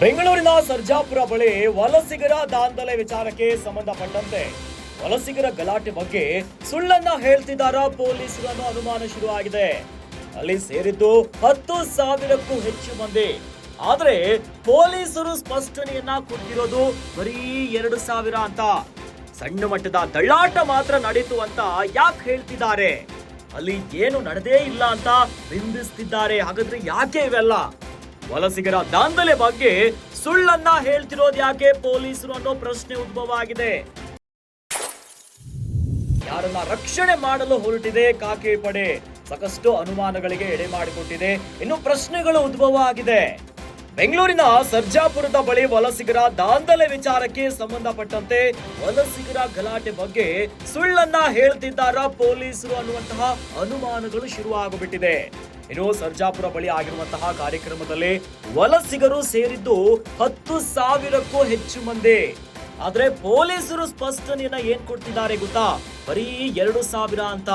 ಬೆಂಗಳೂರಿನ ಸರ್ಜಾಪುರ ಬಳಿ ವಲಸಿಗರ ದಾಂಧಲೆ ವಿಚಾರಕ್ಕೆ ಸಂಬಂಧಪಟ್ಟಂತೆ ವಲಸಿಗರ ಗಲಾಟೆ ಬಗ್ಗೆ ಸುಳ್ಳನ್ನ ಹೇಳ್ತಿದ್ದಾರ ಪೊಲೀಸರನ್ನು ಅನುಮಾನ ಶುರುವಾಗಿದೆ. ಅಲ್ಲಿ ಸೇರಿದ್ದು ಹತ್ತು ಸಾವಿರಕ್ಕೂ ಹೆಚ್ಚು ಮಂದಿ. ಆದ್ರೆ ಪೊಲೀಸರು ಸ್ಪಷ್ಟನೆಯನ್ನ ಕೊಟ್ಟಿರೋದು ಬರೀ ಎರಡು ಸಾವಿರ ಅಂತ. ಸಣ್ಣ ಮಟ್ಟದ ದಳ್ಳಾಟ ಮಾತ್ರ ನಡೀತು ಅಂತ ಯಾಕೆ ಹೇಳ್ತಿದ್ದಾರೆ? ಅಲ್ಲಿ ಏನು ನಡೆದೇ ಇಲ್ಲ ಅಂತ ಬಿಂಬಿಸ್ತಿದ್ದಾರೆ. ಹಾಗಾದ್ರೆ ಯಾಕೆ ಇವೆಲ್ಲ? ವಲಸಿಗರ ದಾಂಧಲೆ ಬಗ್ಗೆ ಸುಳ್ಳನ್ನ ಹೇಳ್ತಿರೋದು ಯಾಕೆ ಪೊಲೀಸರು ಅನ್ನೋ ಪ್ರಶ್ನೆ ಉದ್ಭವ ಆಗಿದೆ ಯಾರನ್ನ ರಕ್ಷಣೆ ಮಾಡಲು ಹೊರಟಿದೆ ಕಾಕಿ ಪಡೆ, ಸಾಕಷ್ಟು ಅನುಮಾನಗಳಿಗೆ ಎಡೆ ಮಾಡಿಕೊಟ್ಟಿದೆ. ಇನ್ನು ಪ್ರಶ್ನೆಗಳು ಉದ್ಭವ ಆಗಿದೆ ಬೆಂಗಳೂರಿನ ಸರ್ಜಾಪುರದ ಬಳಿ ವಲಸಿಗರ ದಾಂಧಲೆ ವಿಚಾರಕ್ಕೆ ಸಂಬಂಧಪಟ್ಟಂತೆ ವಲಸಿಗರ ಗಲಾಟೆ ಬಗ್ಗೆ ಸುಳ್ಳನ್ನ ಹೇಳ್ತಿದ್ದಾರ ಪೊಲೀಸರು ಅನ್ನುವಂತಹ ಅನುಮಾನಗಳು ಶುರುವಾಗುಬಿಟ್ಟಿದೆ. ಇನ್ನು ಸರ್ಜಾಪುರ ಬಳಿ ಆಗಿರುವಂತಹ ಕಾರ್ಯಕ್ರಮದಲ್ಲಿ ವಲಸಿಗರು ಸೇರಿದ್ದು ಹತ್ತು ಸಾವಿರಕ್ಕೂ ಹೆಚ್ಚು ಮಂದಿ. ಆದ್ರೆ ಪೊಲೀಸರು ಸ್ಪಷ್ಟನೆಯನ್ನ ಏನ್ ಕೊಡ್ತಿದ್ದಾರೆ ಗೊತ್ತಾ? ಬರೀ ಎರಡು ಸಾವಿರ ಅಂತ.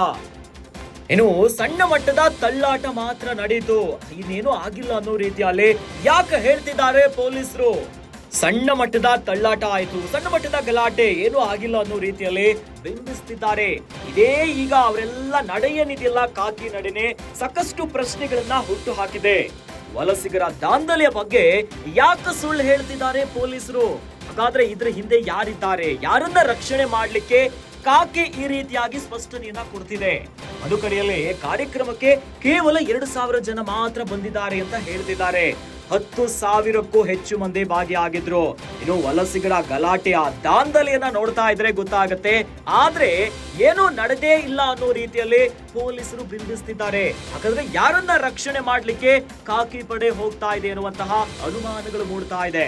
ಇನ್ನು ಸಣ್ಣ ಮಟ್ಟದ ತಳ್ಳಾಟ ಮಾತ್ರ ನಡೀತು ಇನ್ನೇನು ಆಗಿಲ್ಲ ಅನ್ನೋ ರೀತಿಯಲ್ಲಿ ಯಾಕೆ ಹೇಳ್ತಿದ್ದಾರೆ ಪೊಲೀಸರು? ಸಣ್ಣ ಮಟ್ಟದ ತಳ್ಳಾಟ ಆಯ್ತು. ಸಣ್ಣ ಮಟ್ಟದ ಗಲಾಟೆ ಏನು ಆಗಿಲ್ಲ ಅನ್ನೋ ರೀತಿಯಲ್ಲಿ ಬಿಂಬಿಸ್ತಿದ್ದಾರೆ. ಇದೇ ಈಗ ಅವರೆಲ್ಲ ನಡೆಯನಿದೆಯಲ್ಲ ಕಾಕಿ ನಡೆನೆ. ಸಾಕಷ್ಟು ಪ್ರಶ್ನೆಗಳನ್ನ ಹುಟ್ಟು ಹಾಕಿದೆ ವಲಸಿಗರ ದಾಂಧಲೆಯ ಬಗ್ಗೆ ಯಾಕೆ ಸುಳ್ಳು ಹೇಳ್ತಿದ್ದಾರೆ ಪೊಲೀಸರು? ಹಾಗಾದ್ರೆ ಇದ್ರ ಹಿಂದೆ ಯಾರಿದ್ದಾರೆ? ಯಾರನ್ನ ರಕ್ಷಣೆ ಮಾಡ್ಲಿಕ್ಕೆ ಕಾಕಿ ಈ ರೀತಿಯಾಗಿ ಸ್ಪಷ್ಟನೆಯನ್ನ ಕೊಡ್ತಿದೆ? ಅದು ಕಡೆಯಲ್ಲಿ ಕಾರ್ಯಕ್ರಮಕ್ಕೆ ಕೇವಲ ಎರಡು ಸಾವಿರ ಜನ ಮಾತ್ರ ಬಂದಿದ್ದಾರೆ ಅಂತ ಹೇಳ್ತಿದ್ದಾರೆ. ಹತ್ತು ಸಾವಿರಕ್ಕೂ ಹೆಚ್ಚು ಮಂದಿ ಭಾಗಿಯಾಗಿದ್ರು. ಇನ್ನು ವಲಸಿಗರ ಗಲಾಟೆಯ ದಾಂಧಲೆಯನ್ನ ನೋಡ್ತಾ ಇದ್ರೆ ಗೊತ್ತಾಗತ್ತೆ. ಆದ್ರೆ ಏನೂ ನಡೆದೇ ಇಲ್ಲ ಅನ್ನೋ ರೀತಿಯಲ್ಲಿ ಪೊಲೀಸರು ಬಿಂಬಿಸ್ತಿದ್ದಾರೆ. ಹಾಗಾದ್ರೆ ಯಾರನ್ನ ರಕ್ಷಣೆ ಮಾಡ್ಲಿಕ್ಕೆ ಕಾಕಿ ಪಡೆ ಹೋಗ್ತಾ ಇದೆ ಅನ್ನುವಂತಹ ಅನುಮಾನಗಳು ಮೂಡ್ತಾ ಇದೆ.